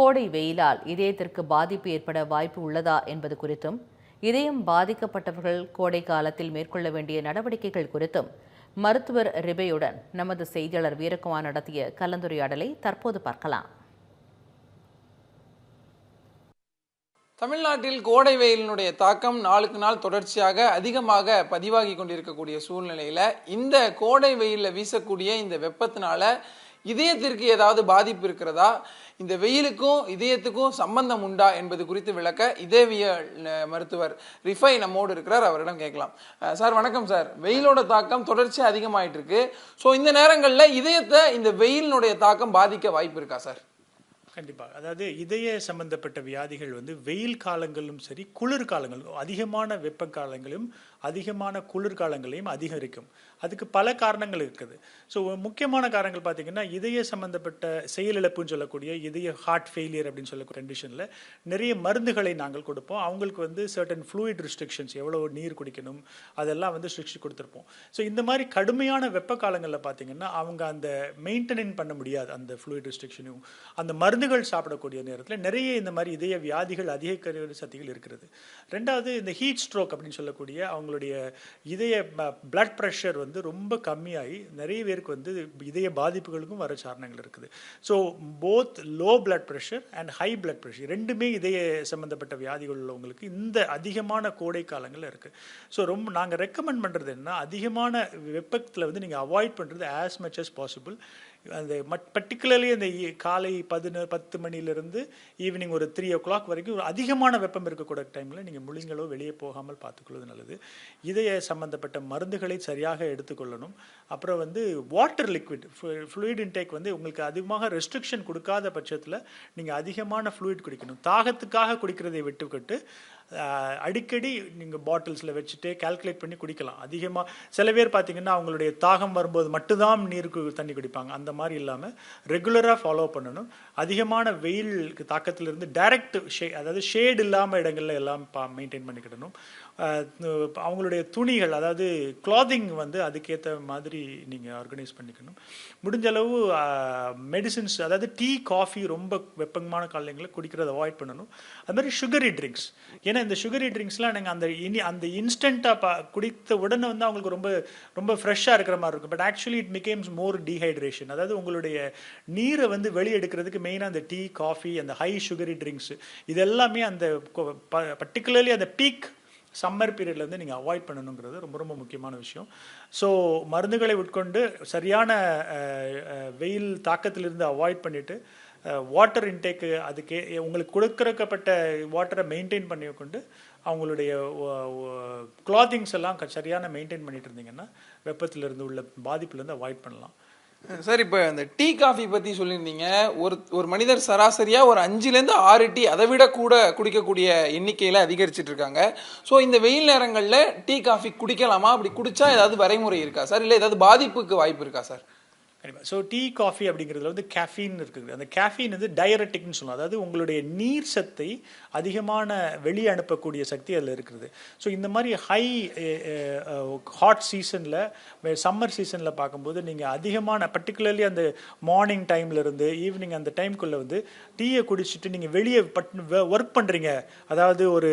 கோடை வெயிலால் இதயத்திற்கு பாதிப்பு ஏற்பட வாய்ப்பு உள்ளதா என்பது குறித்தும் இதயம் பாதிக்கப்பட்டவர்கள் கோடை காலத்தில் மேற்கொள்ள வேண்டிய நடவடிக்கைகள் குறித்தும் மருத்துவர் ரிபையுடன் நமது செய்தியாளர் வீரகுமார் நடத்திய கலந்துரையாடலை தற்போது பார்க்கலாம். தமிழ்நாட்டில் கோடை வெயிலினுடைய தாக்கம் நாளுக்கு நாள் தொடர்ச்சியாக அதிகமாக பதிவாகி கொண்டிருக்கக்கூடிய சூழ்நிலையில இந்த கோடை வெயிலில் வீசக்கூடிய இந்த வெப்பத்தினால இதயத்திற்கு ஏதாவது பாதிப்பு இருக்கிறதா? இந்த வெயிலுக்கும் இதயத்துக்கும் சம்பந்தம் உண்டா என்பது குறித்து விளக்க இதயவியல் மருத்துவர் ரிஃபை நம்மோடு இருக்கிறார். அவரிடம் கேட்கலாம். சார் வணக்கம் சார். வெயிலோட தாக்கம் தொடர்ச்சி அதிகமாயிட்டு இருக்கு. ஸோ இந்த நேரங்களில் இதயத்தை இந்த வெயிலினுடைய தாக்கம் பாதிக்க வாய்ப்பு இருக்கா சார்? கண்டிப்பாக அதாவது இதய சம்பந்தப்பட்ட வியாதிகள் வந்து வெயில் காலங்களிலும் சரி குளிர் காலங்களும் அதிகமான வெப்ப காலங்களிலும் அதிகமான குளிர்காலங்களையும் அதிகரிக்கும். அதுக்கு பல காரணங்கள் இருக்குது. ஸோ முக்கியமான காரணங்கள் பார்த்தீங்கன்னா இதய சம்பந்தப்பட்ட செயலிழப்புன்னு சொல்லக்கூடிய இதய ஹார்ட் ஃபெயிலியர் அப்படின்னு சொல்லக்கூடிய கண்டிஷனில் நிறைய மருந்துகளை நாங்கள் கொடுப்போம். அவங்களுக்கு வந்து சர்டன் ஃப்ளூயிட் ரிஸ்ட்ரிக்ஷன்ஸ் எவ்வளோ நீர் குடிக்கணும் அதெல்லாம் வந்து ரெஸ்ட்ரிக்ஷன் கொடுத்துருப்போம். ஸோ இந்த மாதிரி கடுமையான வெப்ப காலங்களில் பார்த்தீங்கன்னா அவங்க அந்த மெயின்டெனன் பண்ண முடியாது அந்த ஃப்ளூயிட் ரெஸ்ட்ரிக்ஷனையும் அந்த மருந்துகள் சாப்பிடக்கூடிய நேரத்தில் நிறைய இந்த மாதிரி இதய வியாதிகள் அதிக சக்திகள் இருக்கிறது. ரெண்டாவது இந்த ஹீட் ஸ்ட்ரோக் அப்படின்னு சொல்லக்கூடிய அவங்க அவங்களுடைய இதய பிளட் ப்ரெஷர் வந்து ரொம்ப கம்மியாகி நிறைய பேருக்கு வந்து இதய பாதிப்புகளுக்கும் வர காரணங்கள் இருக்குது. So both low blood pressure and high blood pressure ரெண்டுமே இதய சம்பந்தப்பட்ட வியாதிகள் உள்ளவங்களுக்கு இந்த அதிகமான கோடை காலங்களில் இருக்குது ஸோ ரொம்ப நாங்கள் ரெக்கமெண்ட் பண்ணுறது என்ன அதிகமான வெப்பத்தில் வந்து நீங்கள் அவாய்ட் பண்ணுறது ஆஸ் மச் அஸ் பாசிபிள் அந்த மட் பர்டிகுலர்லி அந்த காலை பதினொரு பத்து மணிலேருந்து ஈவினிங் ஒரு த்ரீ ஓ கிளாக் வரைக்கும் ஒரு அதிகமான வெப்பம் இருக்கக்கூடிய டைமில் நீங்கள் முழுங்களோ வெளியே போகாமல் பார்த்துக்கொள்வது நல்லது. இதய சம்பந்தப்பட்ட மருந்துகளை சரியாக எடுத்துக்கொள்ளணும். அப்புறம் வந்து வாட்டர் லிக்விட் ஃப்ளூயிட் இன்டேக் வந்து உங்களுக்கு அதிகமாக ரெஸ்ட்ரிக்ஷன் கொடுக்காத பட்சத்தில் நீங்கள் அதிகமான ஃப்ளூயிட் குடிக்கணும். தாகத்துக்காக குடிக்கிறதை விட்டுவிட்டு அடிக்கடி நீங்கள் பாட்டில்ஸில் வச்சுட்டு கால்குலேட் பண்ணி குடிக்கலாம். அதிகமாக சில பேர் பார்த்தீங்கன்னா அவங்களுடைய தாகம் வரும்போது மட்டும்தான் நீருக்கு தண்ணி குடிப்பாங்க. அந்த மாதிரி இல்லாமல் ரெகுலராக ஃபாலோ பண்ணணும். அதிகமான வெயிலுக்கு தாக்கத்திலிருந்து டைரக்ட் ஷே அதாவது ஷேட் இல்லாமல் இடங்களில் எல்லாம் பா மெயின்டைன் பண்ணிக்கிடணும். அவங்களுடைய துணிகள் அதாவது கிளாதிங் வந்து அதுக்கேற்ற மாதிரி நீங்கள் ஆர்கனைஸ் பண்ணிக்கணும். முடிஞ்ச அளவு மெடிசின்ஸ் அதாவது டீ காஃபி ரொம்ப வெப்பமான காலங்களில் குடிக்கிறத அவாய்ட் பண்ணணும். அது மாதிரி சுகரி ட்ரிங்க்ஸ் ஏன்னா இந்த சுகரி ட்ரிங்க்ஸ்லாம் நீங்கள் அந்த இனி அந்த இன்ஸ்டண்ட்டாக பா குடித்த உடனே வந்து அவங்களுக்கு ரொம்ப ரொம்ப ஃப்ரெஷ்ஷாக இருக்கிற மாதிரி இருக்கும். But actually it becomes more dehydration அதாவது உங்களுடைய நீரை வந்து வெளியெடுக்கிறதுக்கு மெயினாக அந்த டீ காஃபி அந்த ஹை சுகரி ட்ரிங்க்ஸ் இது எல்லாமே அந்த பர்டிகுலர்லி அந்த பீக் சம்மர் பீரியட்ல வந்து நீங்கள் அவாய்ட் பண்ணணுங்கிறது ரொம்ப ரொம்ப முக்கியமான விஷயம். ஸோ மருந்துகளை உட்கொண்டு சரியான வெயில் தாக்கத்திலிருந்து அவாய்ட் பண்ணிட்டு வாட்டர் இன்டேக்கு அதுக்கு உங்களுக்கு கொடுக்கறக்கப்பட்ட வாட்டரை மெயின்டைன் பண்ணி கொண்டு அவங்களுடைய கிளாத்திங்ஸ் எல்லாம் க- சரியான மெயின்டைன் பண்ணிட்டு இருந்தீங்கன்னா வெப்பத்திலிருந்து உள்ள பாதிப்புலேருந்து அவாய்ட் பண்ணலாம். சார் இப்போ அந்த டீ காஃபி பற்றி சொல்லியிருந்தீங்க. ஒரு ஒரு மனிதர் சராசரியாக ஒரு அஞ்சுலேருந்து ஆறு டீ அதை விட கூட குடிக்கக்கூடிய எண்ணிக்கையில் அதிகரிச்சுட்டு இருக்காங்க. ஸோ இந்த வெயில் நேரங்களில் டீ காஃபி குடிக்கலாமா? அப்படி குடித்தா ஏதாவது வரைமுறை இருக்கா? சார் இல்லை ஏதாவது பாதிப்புக்கு வாய்ப்பு இருக்கா சார் கண்டிப்பாக ஸோ டீ காஃபி அப்படிங்கிறதுல வந்து கேஃபீன் இருக்குது. அந்த கேஃபீன் வந்து டயரட்டிக்னு சொல்லலாம் அதாவது உங்களுடைய நீர் சத்தை அதிகமான வெளியே அனுப்பக்கூடிய சக்தி அதில் இருக்கிறது ஸோ இந்த மாதிரி ஹை ஹாட் சீசனில் சம்மர் சீசனில் பார்க்கும்போது நீங்கள் அதிகமான பர்டிகுலர்லி அந்த மார்னிங் டைம்லேருந்து ஈவினிங் அந்த டைம்குள்ளே வந்து டீயை குடிச்சிட்டு நீங்கள் வெளியே பட் ஒர்க் பண்ணுறீங்க அதாவது ஒரு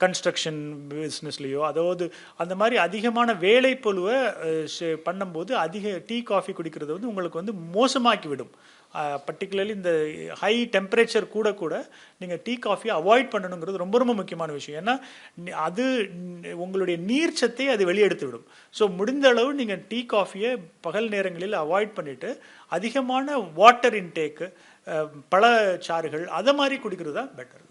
கன்ஸ்ட்ரக்ஷன் பிஸ்னஸ்லேயோ அதாவது அந்த மாதிரி அதிகமான வேலை பொழுவை eh, பண்ணும்போது அதிக டீ காஃபி குடிக்கிறது வந்து உங்களுக்கு வந்து மோசமாக்கிவிடும். பர்டிகுலர்லி இந்த ஹை டெம்பரேச்சர் கூட கூட நீங்கள் டீ காஃபியை அவாய்ட் பண்ணணுங்கிறது ரொம்ப ரொம்ப முக்கியமான விஷயம். ஏன்னா அது உங்களுடைய நீர்ச்சத்தை அது வெளியெடுத்து விடும் ஸோ முடிந்த அளவு நீங்கள் டீ காஃபியை பகல் நேரங்களில் அவாய்ட் பண்ணிவிட்டு அதிகமான வாட்டர் இன்டேக்கு பழச்சாறுகள் அதை மாதிரி குடிக்கிறது தான் பெட்டர்